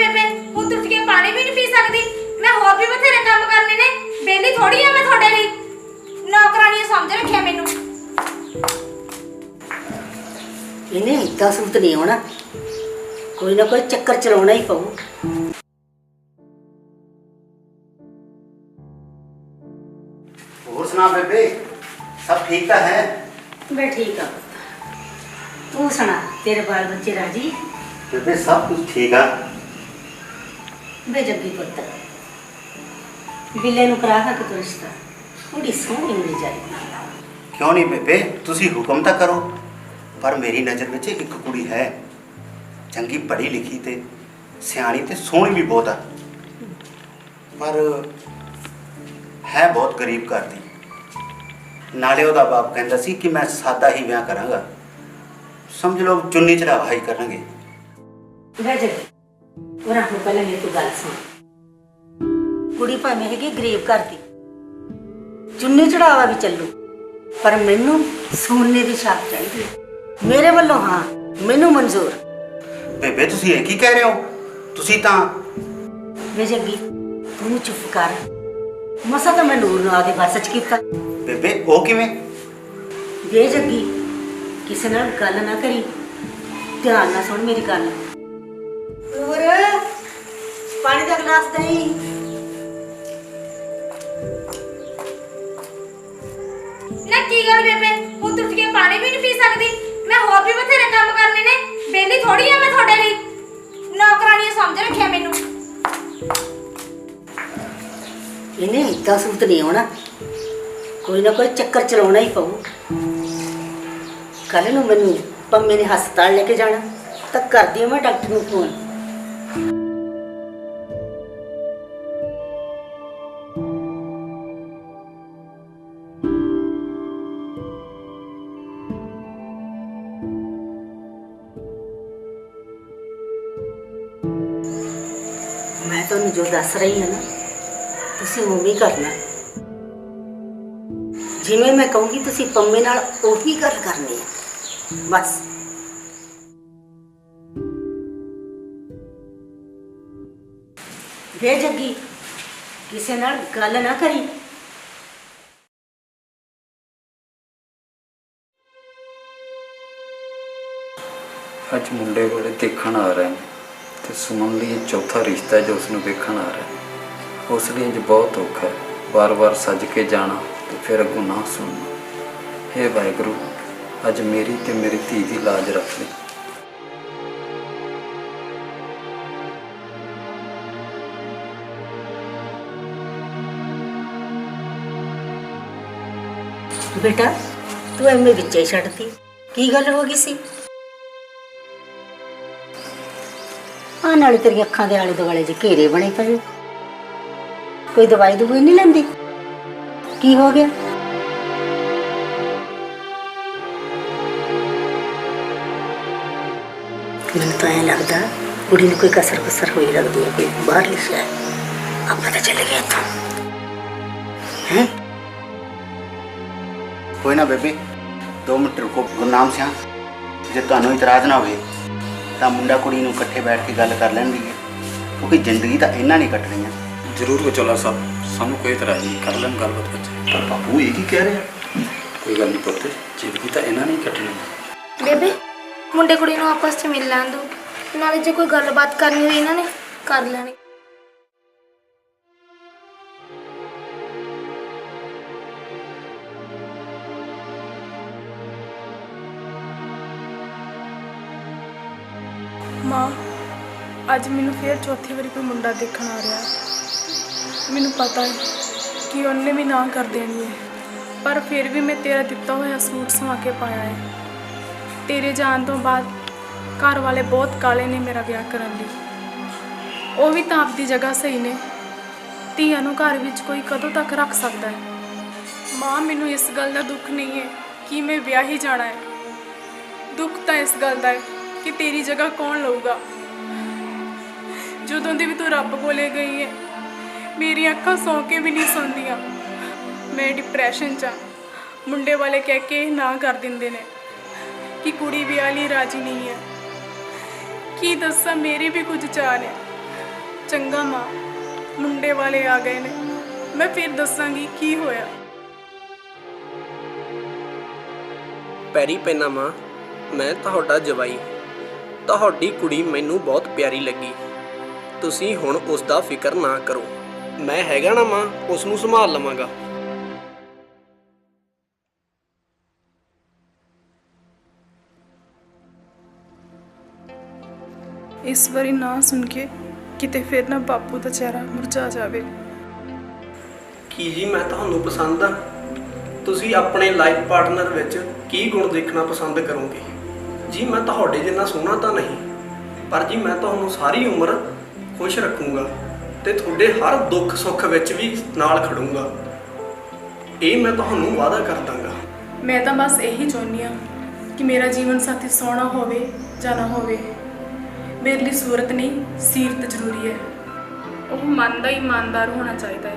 ਬੇਬੇ ਹੁਣ ਤੁਸੀਂ ਕੇ ਪਾਣੀ ਵੀ ਨਹੀਂ ਪੀ ਸਕਦੀ। ਮੈਂ ਹੋਰ ਵੀ ਬਥੇਰੇ ਕੰਮ ਕਰਨੇ ਨੇ। ਬੇਲੀ ਥੋੜੀ ਆ ਮੈਂ ਤੁਹਾਡੇ ਲਈ। ਨੌਕਰਾਨੀ ਸਮਝ ਰੱਖਿਆ ਮੈਨੂੰ। ਇਹਨੇ ਇੱਦਾਂ ਸੂਤ ਨਹੀਂ ਆਉਣਾ। ਕੋਈ ਨਾ ਕੋਈ ਚੱਕਰ ਚਲਾਉਣਾ ਹੀ ਪਊ। ਹੋਰ ਸੁਣਾ ਬੇਬੇ ਸਭ ਠੀਕ ਤਾਂ ਹੈ? ਮੈਂ ਠੀਕ ਆ। ਤੂੰ ਸੁਣਾ ਤੇਰੇ ਬਾਲ ਬੱਚੇ ਰਾਜੀ? ਬੇਬੇ ਸਭ ਕੁਝ ਠੀਕ ਆ। ਬੇ ਜੱਗੀ ਪੁੱਤ। ਬਿੱਲੇ ਨੂੰ ਕਰਾ ਕੇ ਤੂੰ ਰਿਸ਼ਤਾ। ਕੁੜੀ ਸੋਹਣੀ ਮਿਲ ਕਿਉਂ ਨਹੀਂ ਬੇਬੇ? ਤੁਸੀਂ ਹੁਕਮ ਤਾਂ ਕਰੋ। ਪਰ ਮੇਰੀ ਨਜ਼ਰ ਵਿੱਚ ਇੱਕ ਕੁੜੀ ਹੈ। ਚੰਗੀ ਪੜ੍ਹੀ ਲਿਖੀ ਤੇ ਸਿਆਣੀ ਤੇ ਸੋਹਣੀ ਵੀ ਬਹੁਤ ਆ। ਪਰ ਹੈ ਬਹੁਤ ਗਰੀਬ ਘਰ ਦੀ। ਨਾਲੇ ਉਹਦਾ ਬਾਪ ਕਹਿੰਦਾ ਸੀ ਕਿ ਮੈਂ ਸਾਦਾ ਹੀ ਵਿਆਹ ਕਰਾਂਗਾ। ਸਮਝ ਲਓ ਚੁੰਨੀ ਚੜਾਵਾਈ ਹੀ ਕਰਾਂਗੇ ਉਹਨਾਂ ਨੂੰ ਪਹਿਲਾਂ ਮੇਰੀ ਤੂੰ ਗੱਲ ਸੁਣ। ਕੁੜੀ ਭਾਵੇਂ ਹੈਗੀ ਗਰੀਬ ਘਰ ਦੀ। ਚੁੰਨੀ ਚੜਾਵਾ ਵੀ ਚੱਲੂ ਪਰ ਮੈਨੂੰ ਸੋਨੇ ਦੀ ਛਾਪ ਚਾਹੀਦੀ ਹੈ। ਮੇਰੇ ਵੱਲੋਂ ਹਾਂ ਮੈਨੂੰ ਮਨਜ਼ੂਰ। ਬੇਬੇ ਤੁਸੀਂ ਇਹ ਕੀ ਕਹਿ ਰਹੇ ਹੋ? ਤੁਸੀਂ ਤਾਂ ਵੇ ਜੱਗੀ ਤੂੰ ਚੁੱਪ ਕਰ। ਮਸਾ ਤਾਂ ਮੈਂ ਨੂਰ ਨੂੰ ਆਦੇ ਵਸ ਚ ਕੀਤਾ। ਬੇਬੇ ਉਹ ਕਿਵੇਂ? ਵੇ ਜੱਗੀ ਕਿਸੇ ਨਾਲ ਗੱਲ ਨਾ ਕਰੀ ਧਿਆਨ ਨਾਲ ਸੁਣ ਮੇਰੀ ਗੱਲ। ਨੂਰ ਪਾਣੀ ਦਾ ਗਲਾਸ ਦੇਈ। ਨਾ ਕੀ ਗੱਲ ਬੇਬੇ? ਹੁਣ ਉੱਠ ਕੇ ਪਾਣੀ ਵੀ ਨਹੀਂ ਪੀ ਸਕਦੀ। ਮੈਂ ਹੋਰ ਵੀ ਬਥੇਰੇ ਕੰਮ ਕਰਨੇ ਨੇ। ਬੇਲੀ ਥੋੜੀ ਆ ਮੈਂ ਤੁਹਾਡੇ ਲਈ। ਨੌਕਰਾਨੀ ਸਮਝ ਰੱਖਿਆ ਮੈਨੂੰ। ਇਹਨੇ ਏਦਾਂ ਸੂਤ ਨਹੀਂ ਆਉਣਾ। ਕੋਈ ਨਾ ਕੋਈ ਚੱਕਰ ਚਲਾਉਣਾ ਹੀ ਪਊ। ਕੱਲ ਨੂੰ ਮੈਨੂੰ ਪੰਮੇ ਨੇ ਹਸਪਤਾਲ ਲੈ ਕੇ ਜਾਣਾ। ਤਾਂ ਕਰਦੀ ਹਾਂ ਮੈਂ ਡਾਕਟਰ ਨੂੰ ਫੋਨ ਮੈਂ ਤੁਹਾਨੂੰ ਜੋ ਦੱਸ ਰਹੀ ਹਾਂ ਨਾ ਤੁਸੀਂ ਉਵੇਂ ਹੀ ਕਰਨਾ ਜਿਵੇਂ ਮੈਂ ਕਹੂੰਗੀ ਤੁਸੀਂ ਪੰਮੇ ਨਾਲ ਉਹੀ ਗੱਲ ਕਰਨੀ ਹੈ ਬਸ ਵੇ ਜੱਗੀ। ਕਿਸੇ ਨਾਲ ਗੱਲ ਨਾ ਕਰੀ। ਅੱਜ ਮੁੰਡੇ ਬੜੇ ਦੇਖਣ ਆ ਰਹੇ ਨੇ ਤੇ ਸੁਮਨ ਲਈ ਇਹ ਚੌਥਾ ਰਿਸ਼ਤਾ ਹੈ ਜੋ ਉਸ ਨੂੰ ਵੇਖਣ ਆ ਰਿਹਾ ਹੈ। ਉਸ ਲਈ ਅੱਜ ਬਹੁਤ ਔਖਾ ਹੈ। ਵਾਰ-ਵਾਰ ਸੱਜ ਕੇ ਜਾਣਾ ਤੇ ਫਿਰ ਅੱਗੋਂ ਨਾ ਸੁਣਨਾ। ਹੇ ਵਾਹਿਗੁਰੂ, ਅੱਜ ਮੇਰੀ ਤੇ ਮੇਰੀ ਧੀ ਦੀ ਲਾਜ ਰੱਖ ਲਈ। ਬੇਟਾ ਤੂੰ ਐਵੇਂ ਵਿੱਚੇ ਛੱਡਤੀ ਕੀ ਗੱਲ ਹੋ ਗਈ ਸੀ ਆ ਨਾਲੇ ਤੇਰੀਆਂ ਅੱਖਾਂ ਦੇ ਆਲੇ ਦੁਆਲੇ ਜੇ ਘੇਰੇ ਬਣੇ ਪਏ ਕੋਈ ਦਵਾਈ ਦਵਾਈ ਨਹੀਂ ਲੈਂਦੀ ਕੀ ਹੋ ਗਿਆ ਮੈਨੂੰ ਤਾਂ ਐਂ ਲੱਗਦਾ ਕੁੜੀ ਨੂੰ ਕੋਈ ਕਸਰ ਕਸਰ ਹੋਈ ਲੱਗਦੀ ਹੈ ਕੋਈ ਬਾਹਰ ਲਿਖਿਆ ਹੈ ਆਪਾਂ ਤਾਂ ਚਲੇ ਗਏ ਇੱਥੋਂ ਹੈ ਕੋਈ ਨਾ ਬੇਬੇ 2 ਮਿੰਟ ਰੁਕੋ ਗੁਰਨਾਮ ਸਿਆ। ਜੇ ਤੁਹਾਨੂੰ ਇਤਰਾਜ਼ ਨਾ ਹੋਵੇ ਤਾਂ ਮੁੰਡਾ ਕੁੜੀ ਨੂੰ ਇਕੱਠੇ ਬੈਠ ਕੇ ਗੱਲ ਕਰ ਲੈਣ ਦੀ ਕਿਉਂਕਿ ਜ਼ਿੰਦਗੀ ਤਾਂ ਇਹਨਾਂ ਨਹੀਂ ਕੱਟਣੀਆਂ ਜ਼ਰੂਰ ਵਿਚੋਲਾ ਸਾਹਿਬ ਸਾਨੂੰ ਕੋਈ ਤਰ੍ਹਾਂ ਨਹੀਂ ਕਰ ਲੈਣ ਗੱਲਬਾਤ ਬੱਚੇ। ਪਰ ਬਾਪੂ ਇਹ ਕੀ ਕਹਿ ਰਹੇ? ਆ ਕੋਈ ਗੱਲ ਨਹੀਂ ਪੁੱਤ ਜ਼ਿੰਦਗੀ ਤਾਂ ਇਹਨਾਂ ਨੇ ਹੀ ਕੱਟਣੀ ਬੇਬੇ ਮੁੰਡੇ ਕੁੜੀ ਨੂੰ ਆਪਸ 'ਚ ਮਿਲ ਲੈਣ ਦੋ ਨਾਲੇ ਜੇ ਕੋਈ ਗੱਲਬਾਤ ਕਰਨੀ ਹੋਈ ਇਹਨਾਂ ਨੇ ਕਰ ਲੈਣੀ। ਅੱਜ ਮੈਨੂੰ ਫੇਰ ਚੌਥੀ ਵਾਰੀ ਕੋਈ ਮੁੰਡਾ ਦੇਖਣ ਆ ਰਿਹਾ। ਮੈਨੂੰ ਪਤਾ ਹੈ ਕਿ ਉਹਨੇ ਵੀ ਨਾ ਕਰ ਦੇਣੀ ਹੈ। ਪਰ ਫਿਰ ਵੀ ਮੈਂ ਤੇਰਾ ਦਿੱਤਾ ਹੋਇਆ ਸੂਟ ਸਵਾ ਕੇ ਪਾਇਆ ਹੈ। ਤੇਰੇ ਜਾਣ ਤੋਂ ਬਾਅਦ ਘਰ ਵਾਲੇ ਬਹੁਤ ਕਾਲੇ ਨੇ ਮੇਰਾ ਵਿਆਹ ਕਰਨ ਲਈ। ਉਹ ਵੀ ਤਾਂ ਆਪਦੀ ਜਗ੍ਹਾ ਸਹੀ ਨੇ। ਧੀਆਂ ਨੂੰ ਘਰ ਵਿੱਚ ਕੋਈ ਕਦੋਂ ਤੱਕ ਰੱਖ ਸਕਦਾ ਹੈ? ਮਾਂ ਮੈਨੂੰ ਇਸ ਗੱਲ ਦਾ ਦੁੱਖ ਨਹੀਂ ਹੈ ਕਿ ਮੈਂ ਵਿਆਹ ਹੀ ਜਾਣਾ ਹੈ। ਦੁੱਖ ਤਾਂ ਇਸ ਗੱਲ ਦਾ ਹੈ ਕਿ ਤੇਰੀ ਜਗ੍ਹਾ ਕੌਣ ਲਊਗਾ? ਜਦੋਂ ਦੀ ਵੀ ਤੂੰ ਰੱਬ ਕੋਲੇ ਗਈ ਹੈ ਮੇਰੀਆਂ ਅੱਖਾਂ ਸੌਂ ਕੇ ਵੀ ਨਹੀਂ ਸੁਣਦੀਆਂ। ਮੈਂ ਡਿਪਰੈਸ਼ਨ 'ਚ ਹਾਂ ਮੁੰਡੇ ਵਾਲੇ ਕਹਿ ਕੇ ਨਾ ਕਰ ਦਿੰਦੇ ਨੇ ਕਿ ਕੁੜੀ ਵਿਆਹ ਲਈ ਰਾਜੀ ਨਹੀਂ ਹੈ ਕੀ ਦੱਸਾਂ, ਮੇਰੇ ਵੀ ਕੁਝ ਚਾਹ ਨੇ। ਚੰਗਾ ਮਾਂ, ਮੁੰਡੇ ਵਾਲੇ ਆ ਗਏ ਨੇ। ਮੈਂ ਫਿਰ ਦੱਸਾਂਗੀ ਕੀ ਹੋਇਆ। ਪੈਰੀ ਪੈਣਾ ਮਾਂ, ਮੈਂ ਤੁਹਾਡਾ ਜਵਾਈ। ਤੁਹਾਡੀ ਕੁੜੀ ਮੈਨੂੰ ਬਹੁਤ ਪਿਆਰੀ ਲੱਗੀ। ਤੁਸੀਂ ਹੁਣ ਉਸ ਦਾ ਫਿਕਰ ਨਾ ਕਰੋ। ਮੈਂ ਹੈਗਾ ਨਾ ਮਾਂ ਉਸ ਨੂੰ ਸੰਭਾਲ ਲਵਾਂਗਾ। ਇਸ ਵਾਰੀ ਨਾ ਸੁਣ ਕੇ ਕਿਤੇ ਫਿਰ ਨਾ ਬਾਪੂ ਦਾ ਚਿਹਰਾ ਮੁਰਝਾ ਜਾਵੇ। ਕੀ ਜੀ ਮੈਂ ਤੁਹਾਨੂੰ ਪਸੰਦ ਆ? ਤੁਸੀਂ ਆਪਣੇ ਲਾਈਫ ਪਾਰਟਨਰ ਵਿੱਚ ਕੀ ਗੁਣ ਦੇਖਣਾ ਪਸੰਦ ਕਰੋਗੇ? ਜੀ ਮੈਂ ਤੁਹਾਡੇ ਜਿੰਨਾ ਸੋਹਣਾ ਤਾਂ ਨਹੀਂ ਪਰ ਜੀ ਮੈਂ ਤੁਹਾਨੂੰ ਸਾਰੀ ਉਮਰ ਖੁਸ਼ ਰੱਖੂੰਗਾ ਤੇ ਤੁਹਾਡੇ ਹਰ ਦੁੱਖ ਸੁੱਖ ਵਿੱਚ ਵੀ ਨਾਲ ਖੜੂੰਗਾ। ਇਹ ਮੈਂ ਤੁਹਾਨੂੰ ਵਾਅਦਾ ਕਰ ਦਾਂਗਾ। ਮੈਂ ਤਾਂ ਬਸ ਇਹੀ ਚਾਹੁੰਦੀ ਹਾਂ ਕਿ ਮੇਰਾ ਜੀਵਨ ਸਾਥੀ ਸੋਹਣਾ ਹੋਵੇ ਜਾਂ ਨਾ ਹੋਵੇ। ਮੇਰੇ ਲਈ ਸੂਰਤ ਨਹੀਂ, ਸੀਰਤ ਜ਼ਰੂਰੀ ਹੈ। ਉਹ ਮਨ ਦਾ ਇਮਾਨਦਾਰ ਹੋਣਾ ਚਾਹੀਦਾ ਹੈ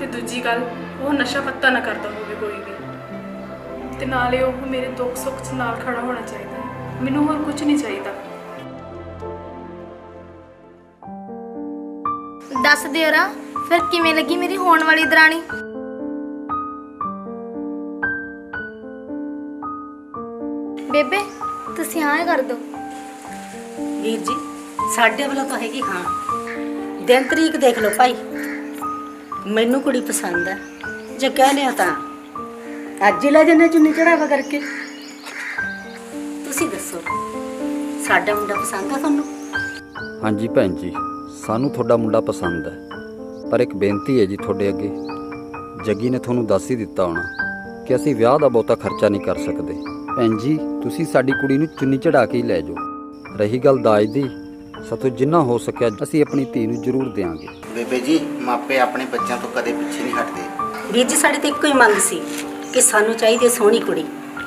ਤੇ ਦੂਜੀ ਗੱਲ, ਉਹ ਨਸ਼ਾ ਪੱਤਾ ਨਾ ਕਰਦਾ ਹੋਵੇ ਕੋਈ ਵੀ। ਤੇ ਨਾਲੇ ਉਹ ਮੇਰੇ ਦੁੱਖ ਸੁੱਖ 'ਚ ਨਾਲ ਖੜਾ ਹੋਣਾ ਚਾਹੀਦਾ ਹੈ। ਮੈਨੂੰ ਹੋਰ ਕੁਝ ਨਹੀਂ ਚਾਹੀਦਾ। ਦੱਸ ਦਿਓ ਰਾ ਫਿਰ ਕਿਵੇਂ ਲੱਗੀ ਮੇਰੀ ਹੋਣ ਵਾਲੀ ਦਰਾਣੀ? ਬੇਬੇ ਤੁਸੀਂ ਹਾਂ ਕਰ ਦਿਓ। ਵੀਰ ਜੀ ਸਾਡੇ ਵੱਲੋਂ ਤਾਂ ਹੈਗੀ ਹਾਂ। ਦਿਨ ਤਰੀਕ ਦੇਖ ਲਓ ਭਾਈ। ਮੈਨੂੰ ਕੁੜੀ ਪਸੰਦ ਹੈ ਜੇ ਕਹਿੰਦੇ ਆ ਤਾਂ। ਅੱਜ ਹੀ ਲੈ ਜੰਨੇ ਚੁੰਨੀ ਚੜਾਵਾ ਕਰਕੇ। ਤੁਸੀਂ ਦੱਸੋ ਸਾਡਾ ਮੁੰਡਾ ਪਸੰਦ ਆ ਤੁਹਾਨੂੰ? ਹਾਂਜੀ ਭੈਣ ਜੀ। ਸਾਨੂੰ ਤੁਹਾਡਾ ਮੁੰਡਾ ਪਸੰਦ ਹੈ। ਪਰ ਇੱਕ ਬੇਨਤੀ ਹੈ ਜੀ ਤੁਹਾਡੇ ਅੱਗੇ। ਜੱਗੀ ਨੇ ਤੁਹਾਨੂੰ ਦੱਸ ਹੀ ਦਿੱਤਾ ਹੋਣਾ ਕਿ ਅਸੀਂ ਵਿਆਹ ਦਾ ਬਹੁਤਾ ਖਰਚਾ ਨਹੀਂ ਕਰ ਸਕਦੇ। ਭੈਣ ਜੀ ਤੁਸੀਂ ਸਾਡੀ ਕੁੜੀ ਨੂੰ ਚੁੰਨੀ ਚੜਾ ਕੇ ਹੀ ਲੈ ਜਾਓ। ਰਹੀ ਗੱਲ ਦਾਜ ਦੀ ਸਾਥੋਂ ਜਿੰਨਾ ਹੋ ਸਕਿਆ ਅਸੀਂ ਆਪਣੀ ਧੀ ਨੂੰ ਜ਼ਰੂਰ ਦੇਵਾਂਗੇ ਬੇਬੇ ਜੀ ਮਾਪੇ ਆਪਣੇ ਬੱਚਿਆਂ ਤੋਂ ਕਦੇ ਪਿੱਛੇ ਨਹੀਂ ਹਟਦੇ। ਵੀਰ ਜੀ ਸਾਡੀ ਤਾਂ ਇੱਕੋ ਹੀ ਮੰਗ ਸੀ ਕਿ ਸਾਨੂੰ ਚਾਹੀਦੀ ਹੈ ਸੋਹਣੀ ਕੁੜੀ।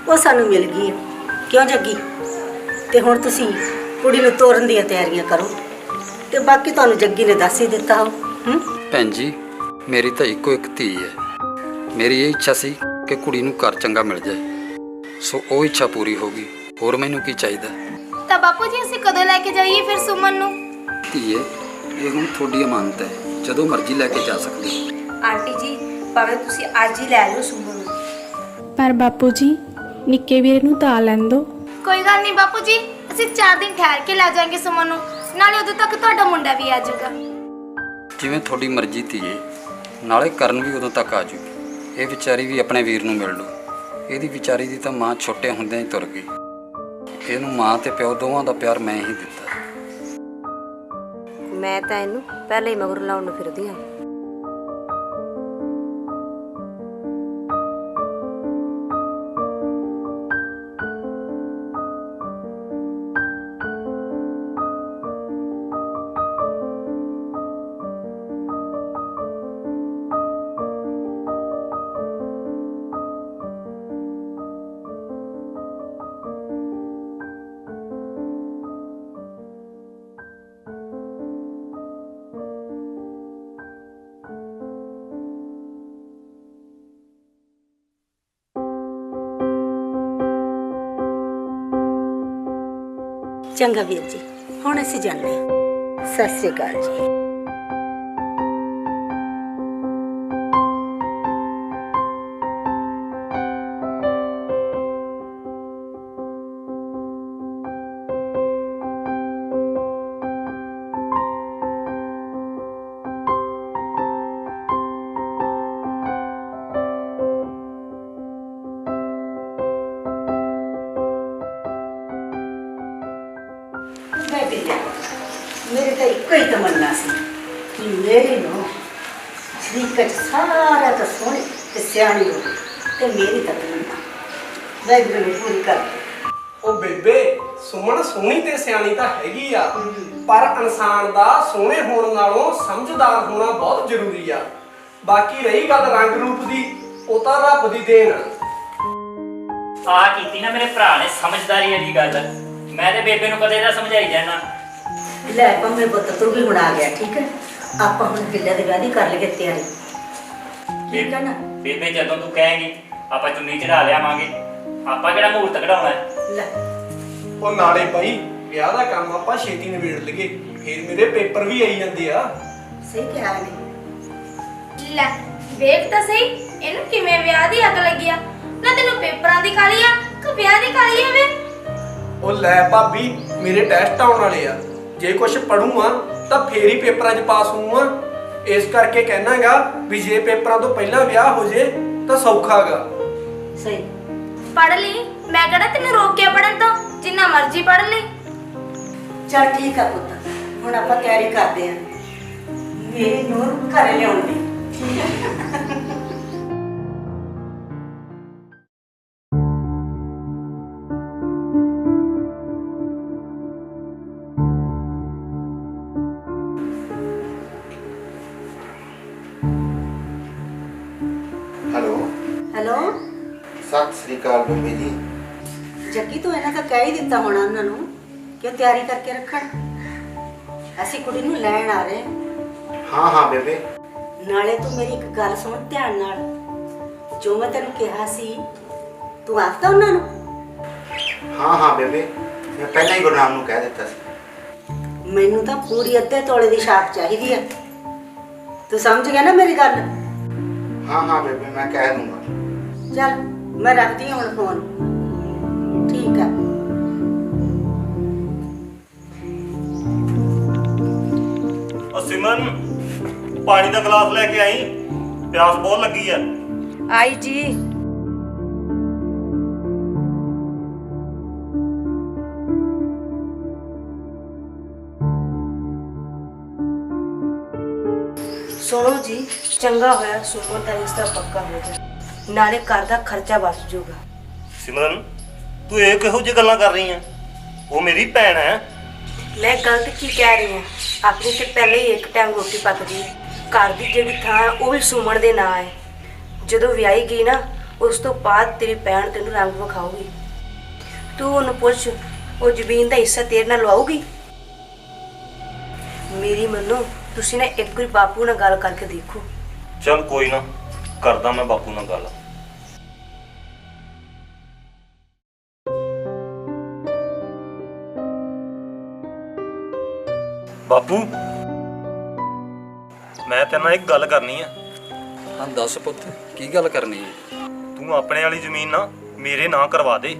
ਉਹ ਸਾਨੂੰ ਮਿਲ ਗਈ ਹੈ। ਕਿਉਂ ਜੱਗੀ? ਤੇ ਹੁਣ ਤੁਸੀਂ ਕੁੜੀ ਨੂੰ ਤੋਰਨ ਦੀਆਂ ਤਿਆਰੀਆਂ ਕਰੋ। ਤੇ ਬਾਕੀ ਤੁਹਾਨੂੰ ਜੱਗੀ ਨੇ ਦੱਸ ਹੀ ਦਿੱਤਾ ਹੋ ਹੂੰ? ਭੈਣ ਜੀ ਮੇਰੀ ਤਾਂ ਇੱਕੋ ਇੱਕ ਧੀ ਹੈ। ਮੇਰੀ ਇਹ ਇੱਛਾ ਸੀ ਕਿ ਕੁੜੀ ਨੂੰ ਘਰ ਚੰਗਾ ਮਿਲ ਜਾਏ। ਸੋ ਉਹ ਇੱਛਾ ਪੂਰੀ ਹੋ ਗਈ। ਹੋਰ ਮੈਨੂੰ ਕੀ ਚਾਹੀਦਾ? ਤਾਂ ਬਾਪੂ ਜੀ ਅਸੀਂ ਕਦੋਂ ਲੈ ਕੇ ਜਾਈਏ ਫਿਰ ਸੁਮਨ ਨੂੰ? ਧੀਏ ਇਹ ਹੁਣ ਤੁਹਾਡੀ ਅਮਾਨਤ ਹੈ। ਜਦੋਂ ਮਰਜ਼ੀ ਲੈ ਕੇ ਜਾ ਸਕਦੇ ਹੋ। ਆਂਟੀ ਜੀ ਭਾਵੇਂ ਤੁਸੀਂ ਅੱਜ ਹੀ ਲੈ ਲਓ ਸੁਮਨ ਨੂੰ। ਪਰ ਬਾਪੂ ਜੀ ਨਿੱਕੇ ਵੀਰ ਨੂੰ ਤਾਂ ਲੈਣ ਦੋ ਕੋਈ ਗੱਲ ਨਹੀਂ ਬਾਪੂ ਜੀ ਅਸੀਂ 4 ਦਿਨ ਠਹਿਰ ਕੇ ਲੈ ਜਾਾਂਗੇ ਸੁਮਨ ਨੂੰ। ਨਾਲੇ ਉਦੋਂ ਤੱਕ ਤੁਹਾਡਾ ਮੁੰਡਾ ਵੀ ਆ ਜਾਊਗਾ। ਜਿਵੇਂ ਤੁਹਾਡੀ ਮਰਜ਼ੀ ਧੀਏ ਨਾਲੇ ਕਰਨ ਵੀ ਉਦੋਂ ਤੱਕ ਆ ਜੂਗੀ ਇਹ ਵਿਚਾਰੀ ਵੀ ਆਪਣੇ ਵੀਰ ਨੂੰ ਮਿਲ ਲੂ। ਇਹਦੀ ਵਿਚਾਰੀ ਦੀ ਤਾਂ ਮਾਂ ਛੋਟੇ ਹੁੰਦਿਆਂ ਹੀ ਤੁਰ ਗਈ। ਇਹਨੂੰ ਮਾਂ ਤੇ ਪਿਓ ਦੋਵਾਂ ਦਾ ਪਿਆਰ ਮੈਂ ਹੀ ਦਿੱਤਾ। ਮੈਂ ਤਾਂ ਇਹਨੂੰ ਪਹਿਲਾਂ ਹੀ ਮਗਰ ਲਾਉਣ ਨੂੰ ਫਿਰਦੀ ਹਾਂ। ਚੰਗਾ ਵੀਰ ਜੀ। ਹੁਣ ਅਸੀਂ ਜਾਂਦੇ ਹਾਂ। ਸਤਿ ਸ੍ਰੀ ਅਕਾਲ ਜੀ। ਹੀ ਤਮੰਨਾ ਸੀ ਕਿ ਮੇਰੇ ਨੂੰ ਸ਼ਰੀਕਤ ਸਾਰਾ ਤਾਂ ਸੋਹਣੀ ਤੇ ਸਿਆਣੀ ਹੋਵੇ ਤੇ ਮੇਰੀ ਤਾਂ ਤਮੰਨਾ ਵੈਗਰੂ ਨੇ ਪੂਰੀ ਕਰ। ਉਹ ਬੇਬੇ ਸੁਮਨ ਸੋਹਣੀ ਤੇ ਸਿਆਣੀ ਤਾਂ ਹੈਗੀ ਆ ਪਰ ਇਨਸਾਨ ਦਾ ਸੋਹਣੇ ਹੋਣ ਨਾਲੋਂ ਸਮਝਦਾਰ ਹੋਣਾ ਬਹੁਤ ਜ਼ਰੂਰੀ ਆ ਬਾਕੀ ਰਹੀ ਗੱਲ ਰੰਗ ਰੂਪ ਦੀ ਉਹ ਤਾਂ ਰੱਬ ਦੀ ਦੇਣ ਆ ਆ ਕੀਤੀ ਨਾ ਮੇਰੇ ਭਰਾ ਨੇ ਸਮਝਦਾਰੀ ਵਾਲੀ ਗੱਲ ਮੈਂ ਤੇ ਬੇਬੇ ਨੂੰ ਕਦੇ ਦਾ ਸਮਝਾਈ ਜਾਣਾ ਲੈ ਪੰਮੇ ਪੁੱਤ ਤੂੰ ਵੀ ਹੁਣ ਆ ਗਿਆ ਠੀਕ ਹੈ? ਆਪਾਂ ਹੁਣ ਕਿੱਲੇ ਦੇ ਵਿਆਹ ਦੀ ਕਰ ਲਈਏ ਤਿਆਰੀ। ਠੀਕ ਹੈ ਨਾ? ਬੇਬੇ ਜਦੋਂ ਤੂੰ ਕਹੇਂਗੀ ਆਪਾਂ ਚੁੰਨੀ ਚੜਾ ਲਿਆਵਾਂਗੇ। ਆਪਾਂ ਕਿਹੜਾ ਮਹੂਰਤ ਕਢਾਉਣਾ ਹੈ? ਲੈ। ਉਹ ਨਾਲੇ ਭਾਈ ਵਿਆਹ ਦਾ ਕੰਮ ਆਪਾਂ ਛੇਤੀ ਨਿਬੇੜ ਲਈਏ। ਫਿਰ ਮੇਰੇ ਪੇਪਰ ਵੀ ਆਈ ਜਾਂਦੇ ਆ। ਸਹੀ ਕਿਹਾ ਨੇ ਲੈ ਵੇਖ ਤਾਂ ਸਹੀ ਇਹਨੂੰ ਕਿਵੇਂ ਵਿਆਹ ਦੀ ਅੱਗ ਲੱਗੀ ਆ? ਨਾ ਤੈਨੂੰ ਪੇਪਰਾਂ ਦੀ ਕਾਲੀ ਆ ਕਿ ਵਿਆਹ ਦੀ ਕਾਲੀ ਆ ਵੇ? ਉਹ ਲੈ ਭਾਬੀ ਮੇਰੇ ਟੈਸਟ ਆਉਣ ਵਾਲੇ ਆ। ਜੇ ਕੁਝ ਪੜੂਆ ਤਾਂ ਫੇਰ ਹੀ ਪੇਪਰਾਂ 'ਚ ਪਾਸ ਹੋਊਗਾ ਇਸ ਕਰਕੇ ਕਹਿਣਾਗਾ ਵੀ ਜੇ ਪੇਪਰਾਂ ਤੋਂ ਪਹਿਲਾਂ ਵਿਆਹ ਹੋ ਜੇ ਤਾਂ ਸੌਖਾਗਾ। ਸਹੀ। ਪੜ ਲਈ? ਮੈਂ ਕਿਹੜਾ ਤੈਨੂੰ ਰੋਕਿਆ ਪੜਨ ਤੋਂ? ਜਿੰਨਾ ਮਰਜ਼ੀ ਪੜ ਲਈ। ਚਲ ਠੀਕ ਆ ਪੁੱਤ। ਹੁਣ ਆਪਾਂ ਤਿਆਰੀ ਕਰਦੇ ਆਂ। ਮੇਰੀ ਨੂਰ ਘਰੇ ਲਿਆਉਣ ਦੀ। ਅਕਾਲ ਬੇਬੇ ਜੀ ਜੱਗੀ ਤੂੰ ਇਹਨਾਂ ਦਾ ਕਹਿ ਹੀ ਦਿੱਤਾ ਹੋਣਾ ਉਹਨਾਂ ਨੂੰ ਕਿ ਉਹ ਤਿਆਰੀ ਕਰਕੇ ਰੱਖਣ। ਅਸੀਂ ਕੁੜੀ ਨੂੰ ਲੈਣ ਆ ਰਹੇ ਹਾਂ। ਹਾਂ ਹਾਂ ਬੇਬੇ। ਨਾਲੇ ਤੂੰ ਮੇਰੀ ਇੱਕ ਗੱਲ ਸੁਣ ਧਿਆਨ ਨਾਲ। ਜੋ ਮੈਂ ਤੈਨੂੰ ਕਿਹਾ ਸੀ ਤੂੰ ਆਖਤਾ ਉਹਨਾਂ ਨੂੰ? ਹਾਂ ਹਾਂ ਬੇਬੇ। ਮੈਂ ਪਹਿਲਾਂ ਹੀ ਗੁਰਨਾਮ ਨੂੰ ਕਹਿ ਦਿੱਤਾ ਸੀ। ਮੈਨੂੰ ਤਾਂ ਪੂਰੀ ਅੱਧੇ ਤੋਲੇ ਦੀ ਛਾਪ ਚਾਹੀਦੀ ਹੈ ਤੂੰ ਸਮਝ ਗਿਆ ਨਾ ਮੇਰੀ ਗੱਲ? ਹਾਂ ਹਾਂ ਬੇਬੇ ਮੈਂ ਕਹਿ ਦੂੰਗਾ। ਚੱਲ। ਮੈਂ ਰੱਖਦੀ ਹਾਂ ਹੁਣ ਫੋਨ ਠੀਕ ਆ ਉਹ ਸਿਮਰਨ ਪਾਣੀ ਦਾ ਗਲਾਸ ਲੈ ਕੇ ਆਈ ਪਿਆਸ ਬਹੁਤ ਲੱਗੀ ਆ ਆਈ ਜੀ ਸੁਣੋ ਜੀ ਚੰਗਾ ਹੋਇਆ ਸੁਮਨ ਦਾ ਰਿਸ਼ਤਾ ਪੱਕਾ ਹੋ ਗਿਆ ਨਾਲੇ ਘਰ ਦਾ ਖਰਚਾ ਬਚ ਜਾਊਗਾ। ਸਿਮਰਨ ਤੂੰ ਇਹ ਕਿਹੋ ਜਿਹੀ ਗੱਲਾਂ ਕਰ ਰਹੀ ਆ? ਉਹ ਮੇਰੀ ਭੈਣ ਹੈ। ਮੈਂ ਗਲਤ ਕੀ ਕਹਿ ਰਹੀ ਹਾਂ ਆਪਣੀ ਤੇ ਪਹਿਲੇ ਹੀ ਇੱਕ ਟਾਈਮ ਰੋਟੀ ਪੱਕਦੀ ਹੈ ਘਰ ਦੀ ਜਿਹੜੀ ਥਾਂ ਹੈ ਉਹ ਵੀ ਸੁਮਨ ਦੇ ਨਾਂ ਹੈ। ਜਦੋਂ ਵਿਆਹੀ ਗਈ ਨਾ ਉਸ ਤੋਂ ਬਾਅਦ ਤੇਰੀ ਭੈਣ ਤੈਨੂੰ ਰੰਗ ਵਿਖਾਊਗੀ। ਤੂੰ ਉਹਨੂੰ ਪੁੱਛ ਉਹ ਜ਼ਮੀਨ ਦਾ ਹਿੱਸਾ ਤੇਰੇ ਨਾਲ ਲਵਾਉਗੀ ਮੇਰੀ ਮੰਨੋ ਤੁਸੀਂ ਨਾ ਇੱਕ ਵਾਰੀ ਬਾਪੂ ਨਾਲ ਗੱਲ ਕਰਕੇ ਦੇਖੋ। ਚਲ ਕੋਈ ਨਾ। ਕਰਦਾ ਮੈਂ ਬਾਪੂ ਨਾਲ ਗੱਲ। ਬਾਪੂ ਮੈਂ ਤੇਰੇ ਨਾਲ ਇੱਕ ਗੱਲ ਕਰਨੀ ਆ। ਹਾਂ ਦੱਸ ਪੁੱਤ ਕੀ ਗੱਲ ਕਰਨੀ ਹੈ ਤੂੰ ਆਪਣੇ ਵਾਲੀ ਜ਼ਮੀਨ ਨਾ ਮੇਰੇ ਨਾਂ ਕਰਵਾ ਦੇ।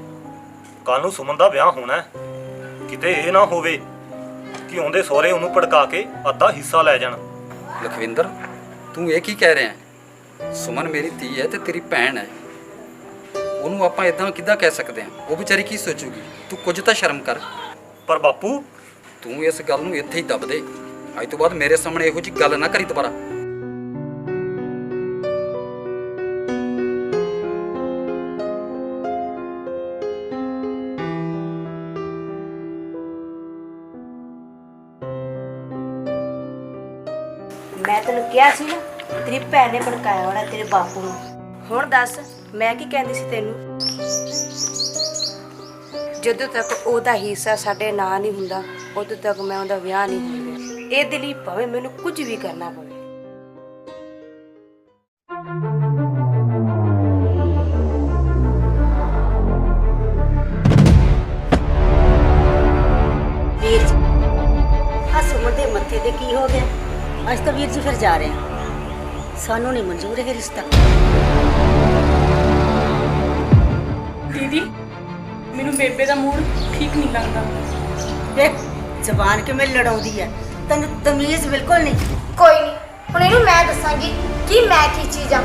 ਕੱਲ ਨੂੰ ਸੁਮਨ ਦਾ ਵਿਆਹ ਹੋਣਾ ਹੈ। ਕਿਤੇ ਇਹ ਨਾ ਹੋਵੇ ਕਿ ਉਹਦੇ ਸਹੁਰੇ ਉਹਨੂੰ ਭੜਕਾ ਕੇ ਅੱਧਾ ਹਿੱਸਾ ਲੈ ਜਾਣ। ਲਖਵਿੰਦਰ ਤੂੰ ਇਹ ਕੀ ਕਹਿ ਰਿਹਾ ਹੈ? ਸੁਮਨ ਮੇਰੀ ਧੀ ਹੈ ਤੇ ਤੇਰੀ ਭੈਣ ਹੈ। ਉਹਨੂੰ ਆਪਾਂ ਇਦਾਂ ਕਿੱਦਾਂ ਕਹਿ ਸਕਦੇ ਹਾਂ? ਉਹ ਵਿਚਾਰੀ ਕੀ ਸੋਚੂਗੀ? ਤੂੰ ਕੁਝ ਤਾਂ ਸ਼ਰਮ ਕਰ। ਪਰ ਬਾਪੂ ਤੂੰ ਇਸ ਗੱਲ ਨੂੰ ਇੱਥੇ ਹੀ ਦੱਬ ਦੇ। ਅੱਜ ਤੋਂ ਬਾਅਦ ਮੇਰੇ ਸਾਹਮਣੇ ਇਹੋ ਜਿਹੀ ਗੱਲ ਨਾ ਕਰੀ ਦੁਬਾਰਾ। ਮੈਂ ਤੈਨੂੰ ਕਿਹਾ ਸੀ ਨਾ ਤੇਰੀ ਭੈਣ ਨੇ ਭੜਕਾਇਆ ਹੋਣਾ ਤੇਰੇ ਬਾਪੂ ਨੂੰ। ਹੁਣ ਦੱਸ, ਮੈਂ ਕੀ ਕਹਿੰਦੀ ਸੀ ਤੈਨੂੰ? ਜਦੋਂ ਤੱਕ ਉਹਦਾ ਹਿੱਸਾ ਸਾਡੇ ਨਾਂ ਨਹੀਂ ਹੁੰਦਾ, ਉਦੋਂ ਤੱਕ ਮੈਂ ਉਹਦਾ ਵਿਆਹ ਨਹੀਂ ਹੁੰਦਾ ਇਹਦੇ ਲਈ ਭਾਵੇਂ ਮੈਨੂੰ ਕੁਝ ਵੀ ਕਰਨਾ ਪਵੇ। ਵੀਰ ਜੀ ਆ ਸੁਮਨ ਦੇ ਮੱਥੇ ਤੇ ਕੀ ਹੋ ਗਿਆ? ਅੱਜ ਤਾਂ ਵੀਰ ਜੀ ਫਿਰ ਜਾ ਰਹੇ ਹਾਂ। ਸਾਨੂੰ ਨਹੀਂ ਮਨਜ਼ੂਰ ਇਹ ਰਿਸ਼ਤਾ। ਦੀਦੀ ਮੈਨੂੰ ਬੇਬੇ ਦਾ ਮੂਡ ਠੀਕ ਨਹੀਂ ਲੱਗਦਾ। ਵੇਖ ਜ਼ਬਾਨ ਕਿਵੇਂ ਲੜਾਉਂਦੀ ਹੈ ਤੈਨੂੰ ਤਮੀਜ਼ ਬਿਲਕੁਲ ਨਹੀਂ। ਕੋਈ ਨਹੀਂ ਹੁਣ ਇਹਨੂੰ ਮੈਂ ਦੱਸਾਂਗੀ ਕਿ ਮੈਂ ਕੀ ਚੀਜ਼ ਆ।